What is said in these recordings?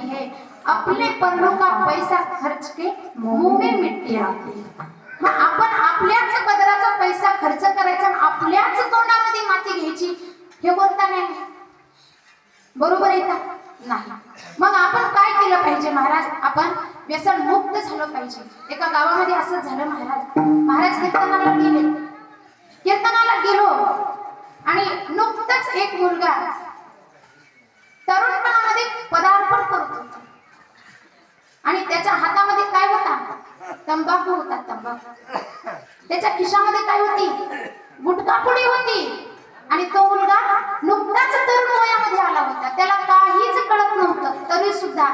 कहती है। अपने पन्नों का पैसा खर्च के मुंह में मिट्टी आती मग आपण आपल्याच पदराचा पैसा खर्च करायचा आपल्याच तोंडामध्ये माती घ्यायची हे बोलता नाही. बरोबर आहे का? नाही. मग आपण काय केलं पाहिजे महाराज? आपण व्यसन मुक्त झालं पाहिजे. एका गावामध्ये असंच झालं महाराज कीर्तनाला गेले कीर्तनाला गेलो आणि नुकतंच एक मुलगा तरुणपणामध्ये पदार्पण करत होता आणि त्याच्या हातामध्ये काय होता तंबाखू होता तंबाखू. त्याच्या खिशामध्ये काय होती? गुटखा पुडी होती. आणि तो मुलगा नुकताच तरुण वयामध्ये आला होता. त्याला काहीच कळत नव्हतं. तरी सुद्धा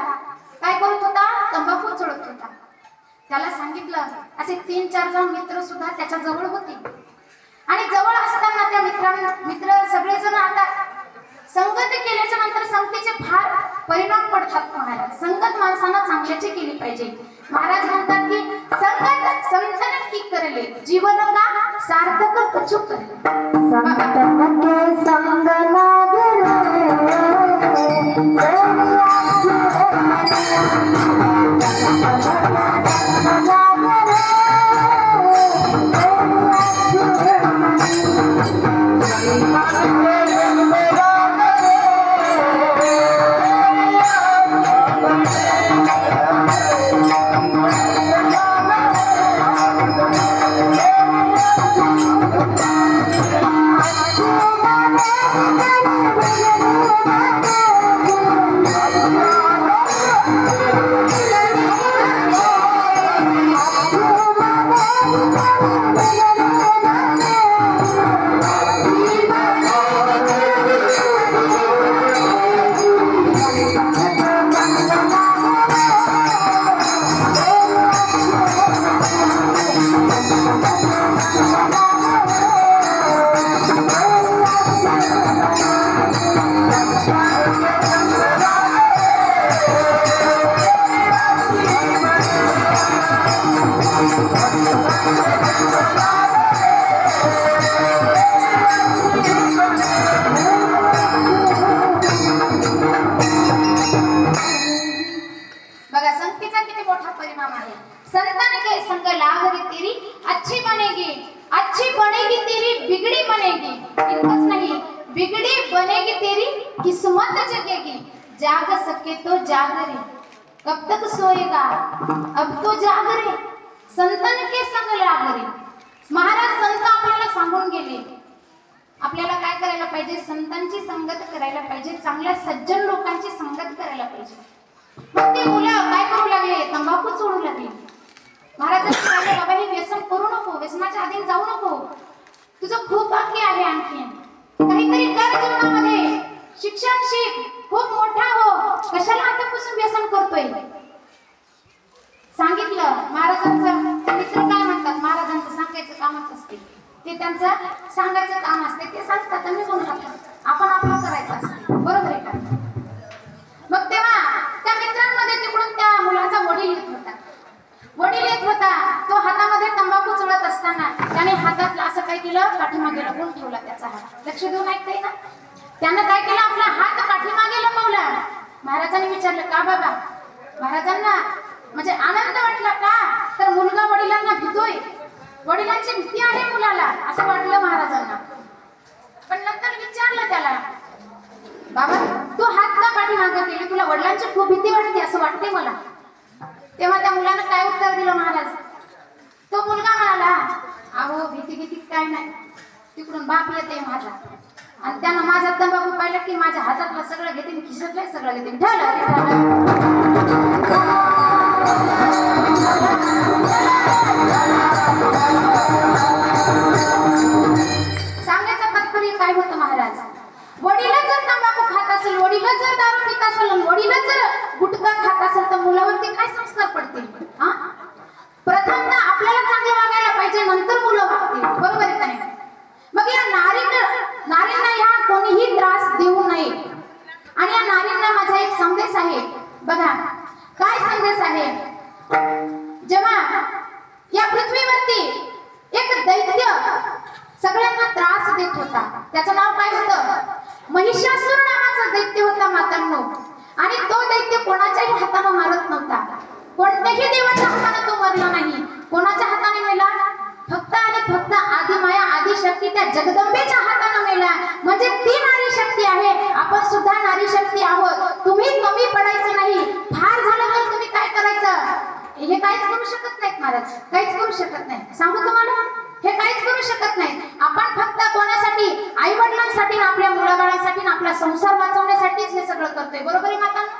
काय करत होता? तंबाखू चढत होता. त्याला सांगितलं असे तीन चार जण मित्र सुद्धा त्याच्याजवळ होते. आणि जवळ असताना त्या मित्रांना मित्र सगळेजण आता संगत केल्याच्यानंतर संगतीचे फार परिणाम पडतात महाराज संगत माणसांना चांगल्याची केली पाहिजे. महाराज जीवन का? सार्थक कचू संगना अच्छी बनेगी तेरी बिगड़ी बनेगी। इतकंच नाही बिगड़ी बनेगी तेरी किस्मत जगेगी। जाग सके तो जाग रे कब तक सोएगा? अब तो जाग रे संतन के संग लाग रे महाराज संत आपल्याला सांगून गेले। आपल्याला काय करायला पाहिजे? संतांची संगत करायला पाहिजे. चांगल्या सज्जन लोकांची संगत करायला पाहिजे. मग ते मुलं काय करू लागले? तंबाखू सोडू लागले. महाराजांनी बाबा हे व्यसन करू नको व्यसनाच्या आधी जाऊ नको. तुझं खूप बाकी आहे आणखीन. काहीतरी कर जीवनामध्ये. शिक्षण शिक. खूप मोठा हो. कशाला आतापासून व्यसन करतोय? सांगितलं. महाराजांचं मित्र काय म्हणतात? महाराजांचं सांगायचं कामच असते. ते त्यांचं सांगायचं काम असते. ते सांगतात आणि निघून आपण आपलं करायचं असतं. बरोबर आहे का मग तेव्हा त्या मित्रांमध्ये तिकडून त्या मुलाचा वडील येत होता वडील येत होता तो हातामध्ये तंबाखू चढत असताना त्याने हातातला असं काय केलं? पाठीमागे लपून ठेवला त्याचा हात. लक्ष देऊन ऐकताय ना? त्यानं काय केलं? आपला हात पाठीमागे लपवला. महाराजांनी विचारलं का बाबा? महाराजांना म्हणजे आनंद वाटला का? तर मुलगा वडिलांना भीतोय. वडिलांची भीती आहे मुलाला. असं वाटलं महाराजांना. पण नंतर विचारलं त्याला बाबा तू हात का पाठीमागे केली? तुला वडिलांची खूप भीती वाटते असं वाटते मला. तेव्हा त्या मुलानं काय उत्तर दिलं महाराज? तो मुलगा म्हणाला अहो भीती भीती काय नाही. तिकडून बाप येते माझा. आणि त्यानं माझा तंबाखू पाहिलं की माझ्या हातातलं सगळं घेते आणि खिशातलं सगळं घेते सांगण्याचा तात्पर्य काय होतं महाराज? वडीलच जर तंबाखू खात असेल वडीलच जर दारू पित असेल वडीलच जर गुटखा खात असेल तर मुलावरती काय संस्कार पडतील? हा? आपल्याला चांगलं वागायला पाहिजे नंतर मुलं वागतील. बरोबर आहे का नाही? मग या नारींना नारींना या कोणीही त्रास देऊ नये. आणि या नारींना माझा एक संदेश आहे. बघा काय संदेश आहे? जेव्हा या पृथ्वीवरती एक दैत्य सगळ्यांना त्रास देत होता त्याचं नाव काय होतं? महिषासुर नावाचा दैत्य होता मातांनो. आणि तो दैत्य कोणाच्याही हाताने मारत नव्हता. कोणत्याही देवाच्या हाताने तो मरला नाही. कोणाच्या हाताने मेला? फक्त आणि फक्त आधी माया आधी आदिशक्ती त्या जगदंबेच्या हाताने मेला. म्हणजे ती नारी शक्ती आहे. आपण सुद्धा नारी शक्ती आहोत. तुम्ही कमी पडायचं नाही. फार झालं तर तुम्ही काय करायचं? हे काहीच करू शकत नाहीत महाराज. काहीच करू शकत नाही. सांगू तुम्हाला? हे काहीच करू शकत नाही. आपण फक्त कोणासाठी? आई वडिलांसाठी आपल्या आपला संसार वाचवण्यासाठीच हे सगळं करतोय. बरोबर आहे माता?